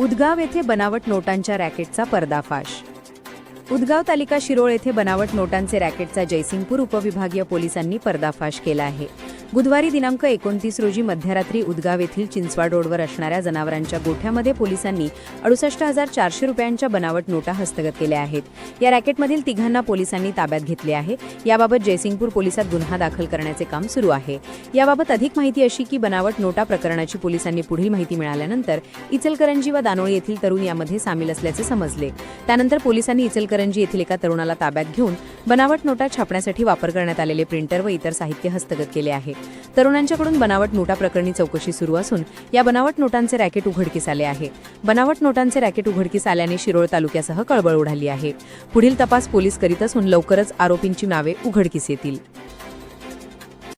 उदगाव येथे बनावट नोटांच्या रॅकेटचा पर्दाफाश. उदगाव तालिका शिरोळ येथे बनावट नोटांचे रॅकेटचा जयसिंगपूर उपविभागीय पोलिसांनी पर्दाफाश केला आहे. बुधवारी दिनांक एकोणतीस रोजी मध्यरात्री उदगाव येथील चिंचवाड रोडवर असणाऱ्या जनावरांच्या गोठ्यामध्ये पोलिसांनी अडुसष्ट हजार चारशे रुपयांच्या बनावट नोटा हस्तगत केल्या आहेत. या रॅकेटमधील तिघांना पोलिसांनी ताब्यात घेतले आहे. याबाबत जयसिंगपूर पोलिसात गुन्हा दाखल करण्याचे काम सुरू आहे. याबाबत अधिक माहिती अशी की बनावट नोटा प्रकरणाची पोलिसांनी पुढील माहिती मिळाल्यानंतर इचलकरंजी व दानोळी येथील तरुण यामध्ये सामील असल्याचे समजले. त्यानंतर पोलिसांनी इचलकरंजी येथील एका तरुणाला ताब्यात घेऊन बनावट नोटा छापण्यासाठी वापर करण्यात आलेले प्रिंटर व इतर साहित्य हस्तगत केले आहे. तरुणांच्याकडून बनावट नोटा प्रकरणी चौकशी सुरू असून या बनावट नोटांचे रॅकेट उघडकीस आले आहे. बनावट नोटांचे रॅकेट उघडकीस आल्याने शिरोळ तालुक्यासह कळबळ उडाली आहे. पुढील तपास पोलीस करीत असून लवकरच आरोपींची नावे उघडकीस येतील.